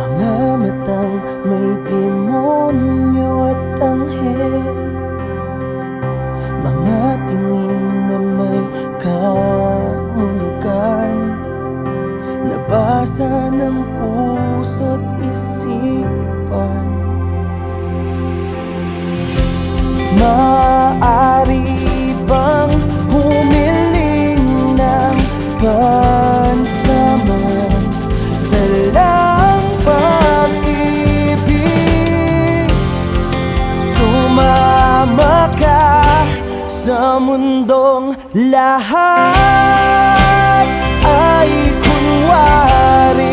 Mga matang may demonyo at anghel. Mga tingin na may kahulugan. Nabasa ng puso't isipan. My sa mundong lahat ay kunwari.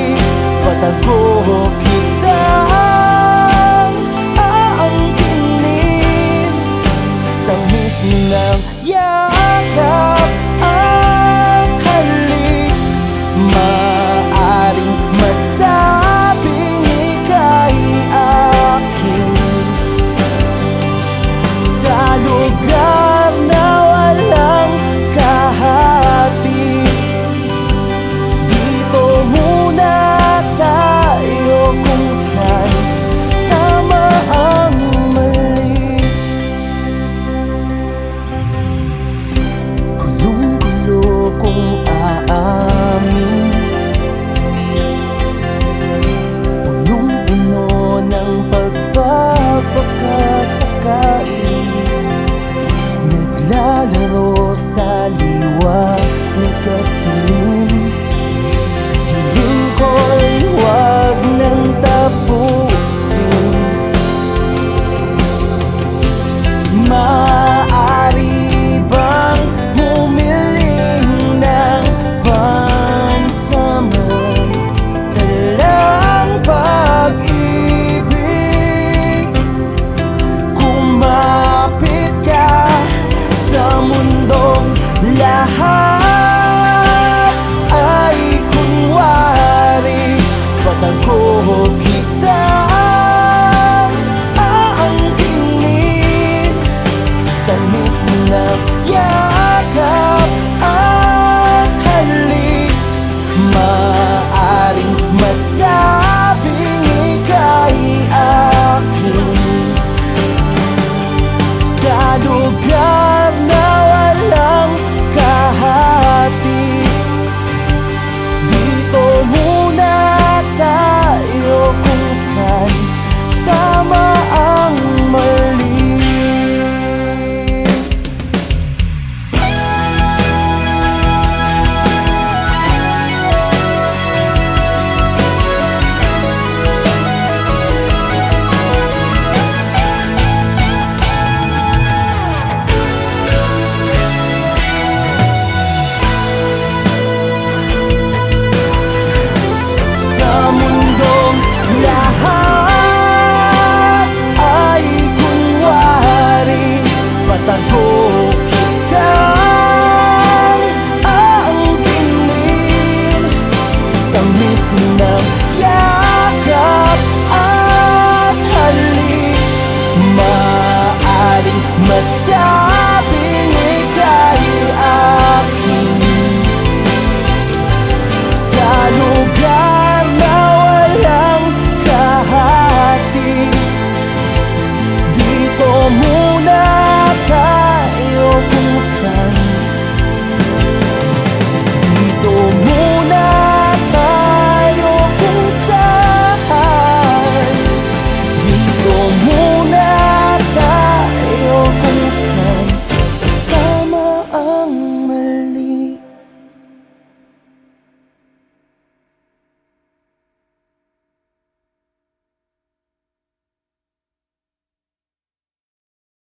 must